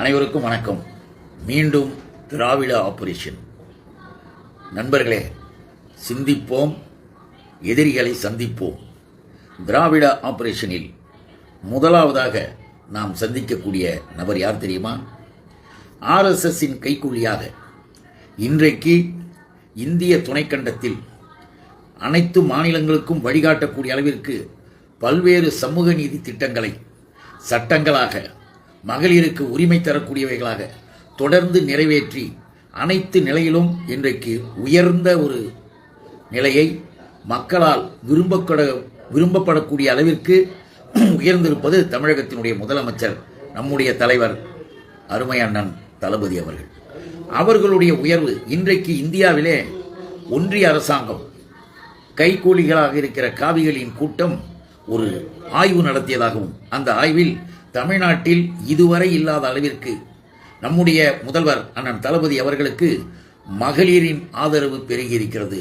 அனைவருக்கும் வணக்கம். மீண்டும் திராவிட ஆபரேஷன். நண்பர்களே சிந்திப்போம் எதிரிகளை சந்திப்போம். திராவிட ஆபரேஷனில் முதலாவதாக நாம் சந்திக்கக்கூடிய நபர் யார் தெரியுமா? ஆர்எஸ்எஸ்ஸின் கைக்கூலியாக இன்றைக்கு இந்திய துணைக்கண்டத்தில் அனைத்து மாநிலங்களுக்கும் வழிகாட்டக்கூடிய அளவிற்கு பல்வேறு சமூக நீதி திட்டங்களை சட்டங்களாக மகளிருக்கு உரிமை தரக்கூடியவைகளாக தொடர்ந்து நிறைவேற்றி அனைத்து நிலையிலும் இன்றைக்கு உயர்ந்த ஒரு நிலையை மக்களால் விரும்பப்பட விரும்பப்படக்கூடிய அளவிற்கு உயர்ந்திருப்பது தமிழகத்தினுடைய முதலமைச்சர் நம்முடைய தலைவர் அருமை அண்ணன் தளபதி அவர்கள். அவர்களுடைய உயர்வு இன்றைக்கு இந்தியாவிலே ஒன்றிய அரசாங்கம் கைகூலிகளாக இருக்கிற காவிகளின் கூட்டம் ஒரு ஆய்வு நடத்தியதாகவும் அந்த ஆய்வில் தமிழ்நாட்டில் இதுவரை இல்லாத அளவிற்கு நம்முடைய முதல்வர் அண்ணன் தளபதி அவர்களுக்கு மகளிரின் ஆதரவு பெருகியிருக்கிறது.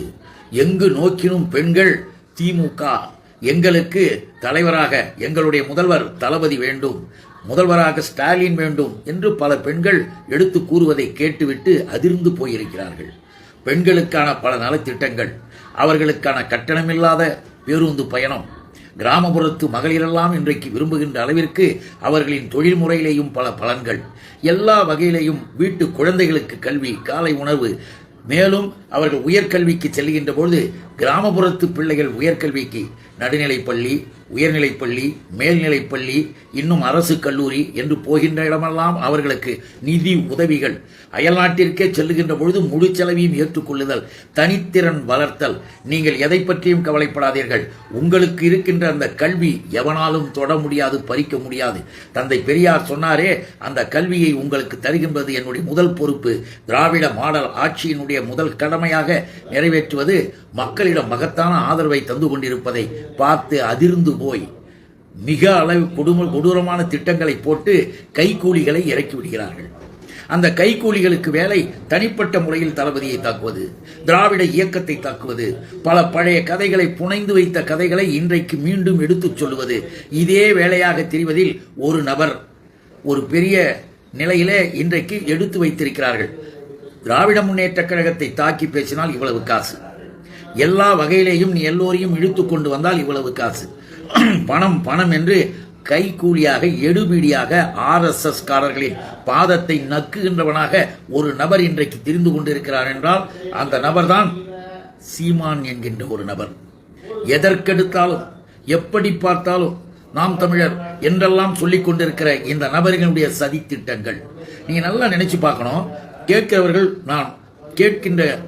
எங்கு நோக்கினும் பெண்கள் திமுக எங்களுக்கு தலைவராக எங்களுடைய முதல்வர் தளபதி வேண்டும் முதல்வராக ஸ்டாலின் வேண்டும் என்று பல பெண்கள் எடுத்து கூறுவதை கேட்டுவிட்டு அதிர்ந்து போயிருக்கிறார்கள். பெண்களுக்கான பல நலத்திட்டங்கள் அவர்களுக்கான கட்டணமில்லாத பேருந்து பயணம் கிராமப்புறத்து மகளிரெல்லாம் இன்றைக்கு விரும்புகின்ற அளவிற்கு அவர்களின் தொழில் முறையிலேயும் பல பலன்கள். எல்லா வகையிலேயும் வீட்டு குழந்தைகளுக்கு கல்வி காலை உணவு மேலும் அவர்கள் உயர்கல்விக்கு செல்கின்ற பொழுது கிராமப்புறத்து பிள்ளைகள் உயர்கல்விக்கு நடுநிலைப்பள்ளி உயர்நிலைப்பள்ளி மேல்நிலைப்பள்ளி இன்னும் அரசு கல்லூரி என்று போகின்ற இடமெல்லாம் அவர்களுக்கு நிதி உதவிகள். அயல்நாட்டிற்கே செல்லுகின்ற பொழுது முழு செலவையும் ஏற்றுக்கொள்ளுதல் தனித்திறன் வளர்த்தல். நீங்கள் எதை பற்றியும் கவலைப்படாதீர்கள். உங்களுக்கு இருக்கின்ற அந்த கல்வி எவனாலும் தொட முடியாது பறிக்க முடியாது. தந்தை பெரியார் சொன்னாரே அந்த கல்வியை உங்களுக்கு தருகின்றது என்னுடைய முதல் பொறுப்பு. திராவிட மாடல் ஆட்சியினுடைய முதல் கடமையாக நிறைவேற்றுவது மக்களிடம் மகத்தான ஆதரவை தந்து கொண்டிருப்பதை பார்த்து அதிர்ந்து போய் மிக அளவு கொடும கொடூரமான திட்டங்களை போட்டு கைக்கூலிகளை இறக்கி விடுகிறார்கள். அந்த கைக்கூலிகளுக்கு வேலை தனிப்பட்ட முறையில் தளபதியை தாக்குவது திராவிட இயக்கத்தை தாக்குவது பல பழைய கதைகளை புனைந்து வைத்த கதைகளை இன்றைக்கு மீண்டும் எடுத்துச் சொல்வது இதே வேலையாக தெரிவதில் ஒரு நபர் ஒரு பெரிய நிலையிலே இன்றைக்கு எடுத்து வைத்திருக்கிறார்கள். திராவிட முன்னேற்ற கழகத்தை தாக்கி பேசினால் இவ்வளவு காசு. எல்லா வகையிலேயும் நீ எல்லோரையும் இழுத்து கொண்டு வந்தால் இவ்வளவு காசு. பணம் பணம் என்று கைக்கூலியாக எடுபிடியாக ஆர்எஸ்எஸ் காரர்களின் பாதத்தை நக்குகின்றவனாக ஒரு நபர் இன்றைக்கு தெரிந்து கொண்டிருக்கிறார் என்றால் அந்த நபர்தான் சீமான் என்கின்ற ஒரு நபர். எதற்கெடுத்தாலும் எப்படி பார்த்தாலும் நாம் தமிழர் என்றெல்லாம் சொல்லிக் கொண்டிருக்கிற இந்த நபர்களுடைய சதி திட்டங்கள் நீங்க நல்லா நினைச்சு பார்க்கணும். கேட்கிறவர்கள் நான் கேட்கின்ற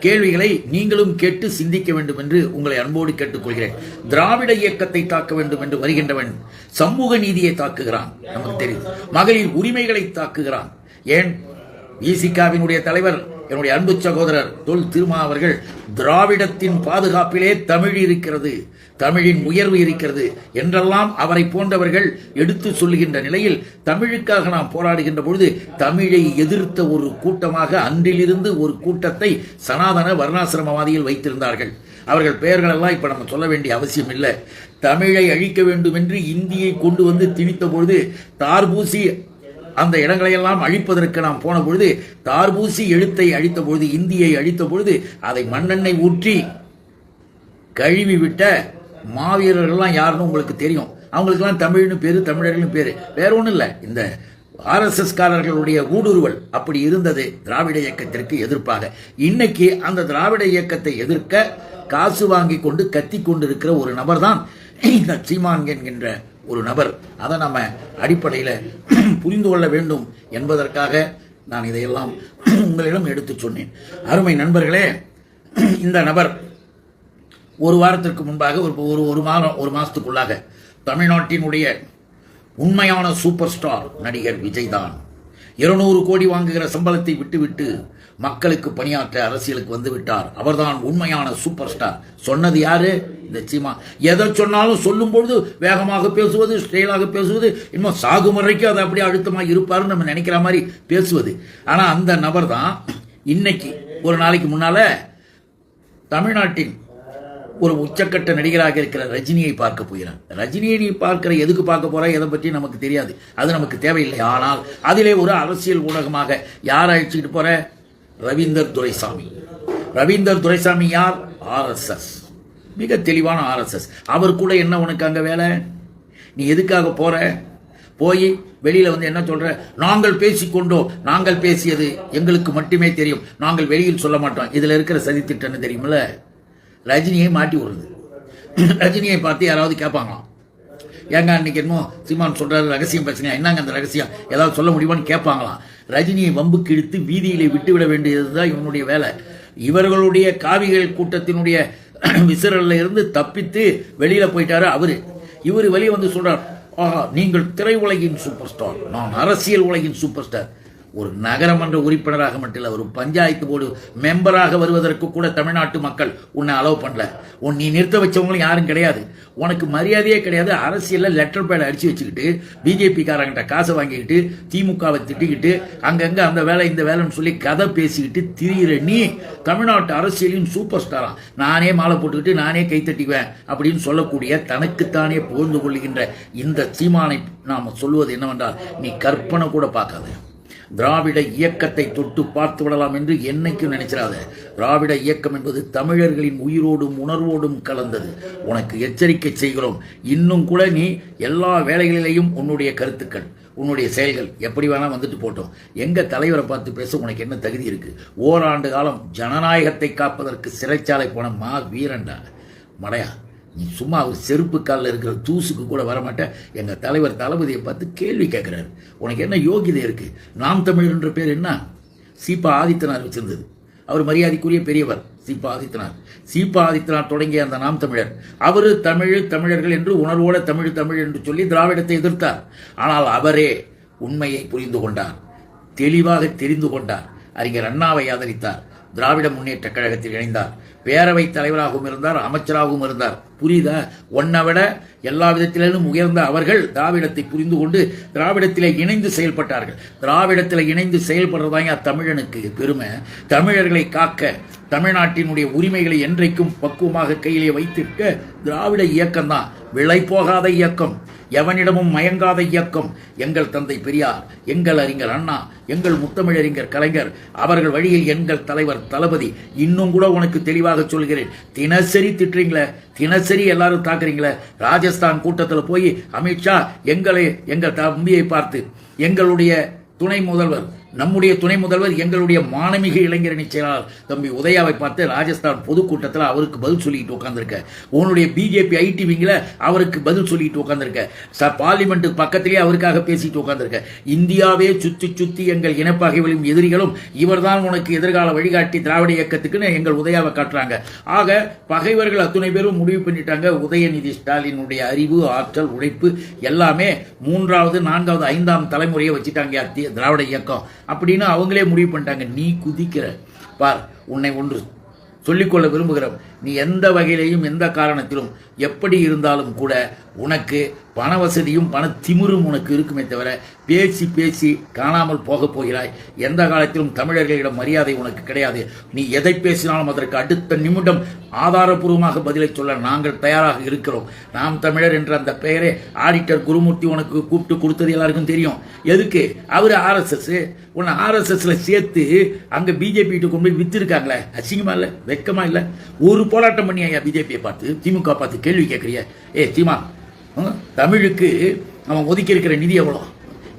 கேள்விகளை நீங்களும் கேட்டு சிந்திக்க வேண்டும் என்று உங்களை அன்போடு கேட்டுக்கொள்கிறேன். திராவிட இயக்கத்தை தாக்க வேண்டும் என்று வருகின்றவன் சமூக நீதியை தாக்குகிறான் நமக்கு தெரியுது மகளிர் உரிமைகளை தாக்குகிறான். ஏன்? ஈசிகாவினுடைய தலைவர் என்னுடைய அன்பு சகோதரர் தொல் திருமா அவர்கள் திராவிடத்தின் பாதுகாப்பிலே தமிழ் இருக்கிறது. தமிழின் உயர்வு இருக்கிறது என்றெல்லாம் அவரை போன்றவர்கள் எடுத்து சொல்லுகின்ற நிலையில் தமிழுக்காக நாம் போராடுகின்ற பொழுது தமிழை எதிர்த்த ஒரு கூட்டமாக அன்றிலிருந்து ஒரு கூட்டத்தை சனாதன வர்ணாசிரமவாதியில் வைத்திருந்தார்கள். அவர்கள் பெயர்கள் எல்லாம் இப்ப நம்ம சொல்ல வேண்டிய அவசியம் இல்லை. தமிழை அழிக்க வேண்டும் என்று இந்தியை கொண்டு வந்து திணித்த பொழுது தார்பூசி அந்த இடங்களையெல்லாம் அழிப்பதற்கு நாம் போன பொழுது தார்பூசி எழுத்தை அழித்த பொழுது இந்தியை அழித்த பொழுது அதை மண்ணெண்ணெய் ஊற்றி கழுவி விட்ட மாவீரர்கள்லாம் யாருன்னு உங்களுக்கு தெரியும். அவங்களுக்கெல்லாம் தமிழ்னு பேர் தமிழர்கள்னு பேர். வேற ஒன்றும் இல்லை. இந்த ஆர்எஸ்எஸ்காரர்களுடைய ஊடுருவல் அப்படி இருந்தது திராவிட இயக்கத்திற்கு எதிர்ப்பாக. இன்னைக்கு அந்த திராவிட இயக்கத்தை எதிர்க்க காசு வாங்கி கொண்டு கத்தி கொண்டிருக்கிற ஒரு நபர் தான் இந்த சீமான் என்கின்ற ஒரு நபர். அதை நம்ம அடிப்படையில் புரிந்து கொள்ள வேண்டும் என்பதற்காக நான் இதையெல்லாம் உங்களிடம் எடுத்து சொன்னேன். அருமை நண்பர்களே இந்த நபர் ஒரு வாரத்திற்கு முன்பாக ஒரு ஒரு ஒரு மாதம் ஒரு மாதத்துக்குள்ளாக தமிழ்நாட்டினுடைய உண்மையான சூப்பர் ஸ்டார் நடிகர் விஜய் தான் இருநூறு கோடி வாங்குகிற சம்பளத்தை விட்டுவிட்டு மக்களுக்கு பணியாற்ற அரசியலுக்கு வந்து விட்டார் அவர்தான் உண்மையான சூப்பர் ஸ்டார். சொன்னது யாரு? இந்த சீமா எதை சொன்னாலும் சொல்லும் பொழுது வேகமாக பேசுவது ஸ்டைலாக பேசுவது இன்னும் சாகும் வரைக்கும் அப்படியே அழுத்தமாக இருப்பாருன்னு நம்ம நினைக்கிற மாதிரி பேசுவது. ஆனால் அந்த நபர் தான் இன்னைக்கு ஒரு நாளைக்கு முன்னால தமிழ்நாட்டின் ஒரு உச்சக்கட்ட நடிகராக இருக்கிற ரஜினியை பார்க்க போகிறான். ரஜினியை நீ பார்க்கிற எதுக்கு பார்க்க போறா எதை பற்றி நமக்கு தெரியாது. அது நமக்கு தேவையில்லை. ஆனால் அதிலே ஒரு அரசியல் ஊடகமாக யார் அழைச்சிட்டு போற? ரவீந்தர் துரைசாமி. ரவீந்தர் துரைசாமி யார்? ஆர்எஸ்எஸ் மிக தெளிவான ஆர்எஸ்எஸ் அவர் கூட என்ன உனக்கு அங்கே வேலை? நீ எதுக்காக போற? போய் வெளியில் வந்து என்ன சொல்கிற நாங்கள் பேசிக்கொண்டோம். நாங்கள் பேசியது எங்களுக்கு மட்டுமே தெரியும். நாங்கள் வெளியில் சொல்ல மாட்டோம். இதில் இருக்கிற சதித்திட்டம்னு தெரியுமில்ல? ரஜினியை மாட்டி விடுறது. ரஜினியை பார்த்து யாராவது கேட்பாங்களாம். ஏங்க அன்னைக்கு என்னமோ சீமான் சொல்றாரு ரகசியம் பேசுங்க. என்னங்க அந்த ரகசியம்? ஏதாவது சொல்ல முடியுமான்னு கேட்பாங்களாம். ரஜினியை வம்புக்கு இழுத்து வீதியிலே விட்டுவிட வேண்டியதுதான் இவனுடைய வேலை. இவர்களுடைய காவிகள் கூட்டத்தினுடைய விசிறல்ல இருந்து தப்பித்து வெளியில போயிட்டாரு அவரு. இவர் வெளியே வந்து சொல்றார் ஆஹா நீங்கள் திரை உலகின் சூப்பர் ஸ்டார் நான் அரசியல் உலகின் சூப்பர் ஸ்டார் ஒரு நகரமன்ற உறுப்பினராக மட்டும் இல்லை ஒரு பஞ்சாயத்து போர்டு மெம்பராக வருவதற்கு கூட தமிழ்நாட்டு மக்கள் உன்னை அலோவ் பண்ணல. உன் நீ நிறுத்த வச்சவங்களும் யாரும் கிடையாது. உனக்கு மரியாதையே கிடையாது. அரசியலில் லெட்டர் பேட் அடிச்சு வச்சுக்கிட்டு பிஜேபி காரங்கிட்ட காசை வாங்கிக்கிட்டு திமுகவை திட்டிக்கிட்டு அங்கங்க அந்த வேலை இந்த வேலைன்னு சொல்லி கதை பேசிக்கிட்டு திரியிற நீ தமிழ்நாட்டு அரசியலின் சூப்பர் ஸ்டாராம் நானே மாலை போட்டுக்கிட்டு நானே கை தட்டிக்குவேன் அப்படின்னு சொல்லக்கூடிய தனக்குத்தானே புகழ்ந்து கொள்ளுகின்ற இந்த சீமானை நாம் சொல்வது என்னவென்றால் நீ கற்பனை கூட பார்க்காத. திராவிட இயக்கத்தை தொட்டு பார்த்து விடலாம் என்று என்னைக்கும் நினைச்சிடாத திராவிட இயக்கம் என்பது தமிழர்களின் உயிரோடும் உணர்வோடும் கலந்தது. உனக்கு எச்சரிக்கை செய்கிறோம். இன்னும் கூட நீ எல்லா வேலைகளிலேயும் உன்னுடைய கருத்துக்கள் உன்னுடைய செயல்கள் எப்படி வேணால் வந்துட்டு போட்டோம். எங்கள் தலைவரை பார்த்து பேச உனக்கு என்ன தகுதி இருக்குது ஓராண்டு காலம் ஜனநாயகத்தை காப்பதற்கு சிறைச்சாலை போன மா வீரண்டா மடையா சும்மா அவர் செருப்பு காலில் இருக்கிற தூசுக்கு கூட வரமாட்டேன். எங்கள் தலைவர் தளபதியை பார்த்து கேள்வி கேட்குறாரு. உனக்கு என்ன யோகிதை இருக்குது நாம் தமிழர் என்ற பேர் என்ன? சீபா ஆதித்தனார் வச்சிருந்தது. அவர் மரியாதைக்குரிய பெரியவர் சீபா ஆதித்தனார். சீபா ஆதித்தனார் தொடங்கிய அந்த நாம் தமிழர். அவர் தமிழ் தமிழர்கள் என்று உணர்வோட தமிழ் தமிழ் என்று சொல்லி திராவிடத்தை எதிர்த்தார். ஆனால் அவரே உண்மையை புரிந்து கொண்டார். தெளிவாக தெரிந்து கொண்டார். அறிஞர் அண்ணாவை ஆதரித்தார். திராவிட முன்னேற்ற கழகத்தில் இணைந்தார். பேரவைத் தலைவராகவும் இருந்தார் அமைச்சராகவும் இருந்தார். புரியுதா? ஒன்னை விட எல்லா விதத்திலும் உயர்ந்த அவர்கள் திராவிடத்தை புரிந்து கொண்டு திராவிடத்திலே இணைந்து செயல்பட்டார்கள். திராவிடத்தில் இணைந்து செயல்படுறதாங்க தமிழனுக்கு பெருமை. தமிழர்களை காக்க தமிழ்நாட்டினுடைய உரிமைகளை என்றைக்கும் பக்குவமாக கையிலே வைத்திருக்க திராவிட இயக்கம்தான். விலை போகாத இயக்கம். எவனிடமும் மயங்காத இயக்கம். எங்கள் தந்தை பெரியார் எங்கள் அறிஞர் அண்ணா எங்கள் முத்தமிழறிஞர் கலைஞர் அவர்கள் வழியில் எங்கள் தலைவர் தளபதி. இன்னும் கூட உனக்கு தெளிவாக சொல்கிறேன். தினசரி திட்டுறீங்களே தினசரி சரி எல்லாரும் தாக்குறீங்களே. ராஜஸ்தான் கூட்டத்தில் போய் அமித்ஷா எங்களை எங்கள் தம்பியை பார்த்து எங்களுடைய துணை முதல்வர் நம்முடைய துணை முதல்வர் எங்களுடைய மானமிகு இளைஞரணி செயலாளர். தம்பி உதயாவை பார்த்து ராஜஸ்தான் பொதுக்கூட்டத்தில் அவருக்கு பதில் சொல்லிட்டு உட்காந்துருக்க உன்னுடைய பிஜேபி ஐடி விங்கில் அவருக்கு பதில் சொல்லிட்டு உட்காந்துருக்க ச பார்லிமெண்ட்டுக்கு பக்கத்திலே அவருக்காக பேசிட்டு உட்காந்துருக்க இந்தியாவே சுற்றி சுத்தி எங்கள் இனப்பகைகளும் எதிரிகளும் இவர்தான் உனக்கு எதிர்கால வழிகாட்டி திராவிட இயக்கத்துக்குன்னு எங்கள் உதயாவை காட்டுறாங்க. ஆக பகைவர்கள் அத்துணை பேரும் முடிவு பண்ணிட்டாங்க. உதயநிதி ஸ்டாலினுடைய அறிவு ஆற்றல் உழைப்பு எல்லாமே மூன்றாவது நான்காவது ஐந்தாம் தலைமுறையை வச்சுட்டாங்க திராவிட இயக்கம். அப்படின்னு அவங்களே முடிவு பண்ணிட்டாங்க. நீ குதிக்கிற. பார் உன்னை ஒன்று சொல்லிக்கொள்ள விரும்புகிறோம் நீ எந்த வகையிலையும் எந்த காரணத்திலும் எப்படி இருந்தாலும் கூட உனக்கு பண வசதியும் பண திமிரும் உனக்கு இருக்குமே தவிர பேசி பேசி காணாமல் போகப் போகிறாய். எந்த காலத்திலும் தமிழர்களிடம் மரியாதை உனக்கு கிடையாது. நீ எதை பேசினாலும் அதற்கு அடுத்த நிமிடம் ஆதாரபூர்வமாக பதிலை சொல்ல நாங்கள் தயாராக இருக்கிறோம். நாம் தமிழர் என்ற அந்த பெயரை ஆடிட்டர் குருமூர்த்தி உனக்கு கூப்பிட்டு கொடுத்தது எல்லாருக்கும் தெரியும். எதுக்கு? அவர் ஆர்எஸ்எஸ் உன்னை ஆர்எஸ்எஸ்ல சேர்த்து அங்க பிஜேபி கொண்டு போய் வித்திருக்காங்களே. அசிங்கமா இல்லை? வெக்கமா இல்லை? ஒரு போராட்டம் பண்ணியா பிஜேபியை பார்த்து? திமுக பார்த்து கேள்வி கேட்குறிய. ஏ சீமா தமிழுக்கு அவன் ஒதுக்கி இருக்கிற நிதி எவ்வளோ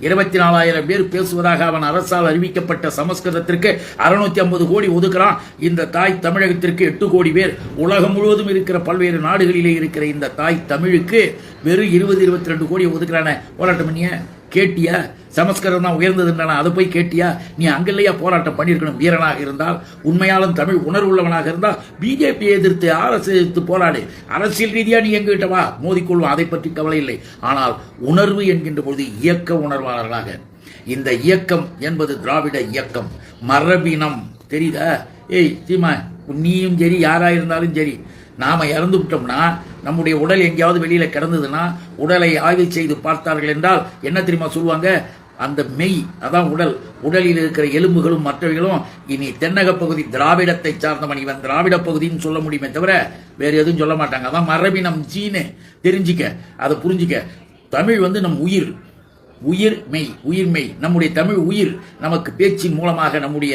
இருபத்தி நாலாயிரம் பேர் பேசுவதாக அவன் அரசால் அறிவிக்கப்பட்ட சமஸ்கிருதத்திற்கு அறுநூத்தி ஐம்பது கோடி ஒதுக்குறான். இந்த தாய் தமிழகத்திற்கு எட்டு கோடி பேர். உலகம் முழுவதும் இருக்கிற பல்வேறு நாடுகளிலே இருக்கிற இந்த தாய் தமிழுக்கு வெறும் இருபது இருபத்தி ரெண்டு கோடி ஒதுக்குறானே. போராட்டம் பண்ணிய. கேட்டியா சமஸ்கிருதம் தான் உயர்ந்ததுன்றான அதை போய் கேட்டியா? நீ அங்கல்லையா போராட்டம் பண்ணியிருக்கணும் வீரனாக இருந்தால். உண்மையாலும் தமிழ் உணர்வுள்ளவனாக இருந்தால் பிஜேபி எதிர்த்து ஆர்எஸ் எதிர்த்து போராடு. அரசியல் ரீதியாக நீ எங்கிட்ட வா. மோதிக்கொள்வோம் அதை பற்றி கவலை இல்லை. ஆனால் உணர்வு என்கின்ற பொழுது இயக்க உணர்வாளர்களாக. இந்த இயக்கம் என்பது திராவிட இயக்கம். மரபினம். தெரியுதா? ஏய் சீமா நீயும் சரி யாராக இருந்தாலும் சரி. நாம இறந்து விட்டோம்னா நம்முடைய உடல் எங்கேயாவது வெளியில் கிடந்ததுன்னா உடலை ஆய்வு செய்து பார்த்தார்கள் என்றால் என்ன தெரியுமா சொல்லுவாங்க? அந்த மெய் அதான் உடல். உடலில் இருக்கிற எலும்புகளும் மற்றவைகளும் இனி தென்னக பகுதி திராவிடத்தை சார்ந்தவன் இவன் திராவிட பகுதின்னு சொல்ல முடியுமே தவிர வேறு எதுவும் சொல்ல மாட்டாங்க. அதான் மரபினம் ஜீனு தெரிஞ்சுக்க அதை புரிஞ்சுக்க. தமிழ் வந்து நம் உயிர். உயிர் மெய் உயிர் மெய். நம்முடைய தமிழ் உயிர் நமக்கு பேச்சின் மூலமாக நம்முடைய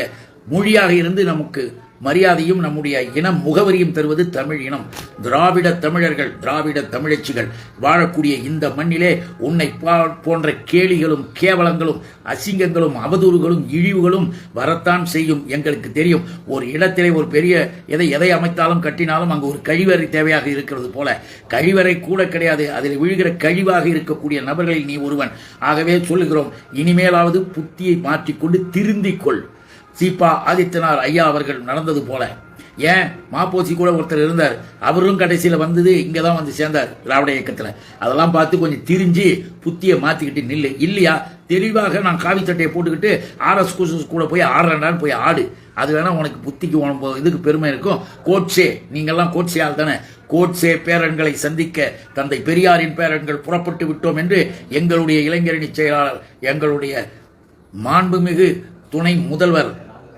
மொழியாக இருந்து நமக்கு மரியாதையும் நம்முடைய இனம் முகவரியும் தருவது தமிழ் இனம். திராவிட தமிழர்கள் திராவிட தமிழச்சிகள் வாழக்கூடிய இந்த மண்ணிலே உன்னை பா- போன்ற கேலிகளும் கேவலங்களும் அசிங்கங்களும் அவதூறுகளும் இழிவுகளும் வரத்தான் செய்யும் எங்களுக்கு தெரியும். ஒரு இடத்திலே ஒரு பெரிய எதை எதை அமைத்தாலும் கட்டினாலும் அங்கு ஒரு கழிவறை தேவையாக இருக்கிறது போல. கழிவறை கூட கிடையாது. அதில் விழுகிற கழிவாக இருக்கக்கூடிய நபர்களில் நீ ஒருவன். ஆகவே சொல்லுகிறோம் இனிமேலாவது புத்தியை மாற்றிக்கொண்டு திருந்திக் சீப்பா சீபா ஆதித்யநாத் ஐயா அவர்கள் நடந்தது போல. ஏன்? மாப்போசி கூட ஒருத்தர் இருந்தார். அவரும் கடைசியில் வந்தது இங்கே தான் வந்து சேர்ந்தார் திராவிட இயக்கத்தில். அதெல்லாம் பார்த்து கொஞ்சம் திரிஞ்சு புத்தியை மாற்றிக்கிட்டு நில்லு. இல்லையா? தெளிவாக நான் காவி சட்டையை போட்டுக்கிட்டு ஆர்எஸ் குசஸ் கூட போய் ஆடுறேன்டான்னு போய் ஆடு. அது வேணால் உனக்கு புத்திக்கு உனக்கு இதுக்கு பெருமை இருக்கும். கோட்ஸே நீங்கள்லாம் கோட்ஸே தானே. கோட்ஸே பேரன்களை சந்திக்க தந்தை பெரியாரின் பேரன்கள் புறப்பட்டு விட்டோம் என்று எங்களுடைய இளைஞரணி செயலாளர் எங்களுடைய மாண்புமிகு துணை முதல்வர்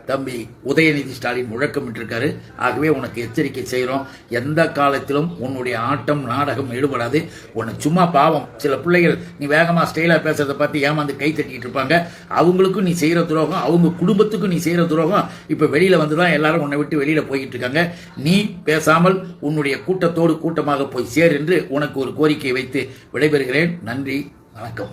தம்பி உதயநிதி ஸ்டாலின் முழக்கமிட்டிருக்காரு ஆகவே உனக்கு எச்சரிக்கை செய்கிறோம் எந்த காலத்திலும் உன்னுடைய ஆட்டம் நாடகம் ஈடுபடாது. உன்னை சும்மா பாவம். சில பிள்ளைகள் நீ வேகமாக ஸ்டைலாக பேசுறதை பார்த்து ஏமாந்து கை தட்டிட்டு இருப்பாங்க. அவங்களுக்கும் நீ செய்கிற துரோகம் அவங்க குடும்பத்துக்கும் நீ செய்கிற துரோகம் இப்போ வெளியில் வந்து தான் எல்லாரும் உன்னை விட்டு வெளியில் போய்கிட்டு இருக்காங்க. நீ பேசாமல் உன்னுடைய கூட்டத்தோடு கூட்டமாக போய் சேர் என்று உனக்கு ஒரு கோரிக்கை வைத்து விடைபெறுகிறேன். நன்றி வணக்கம்.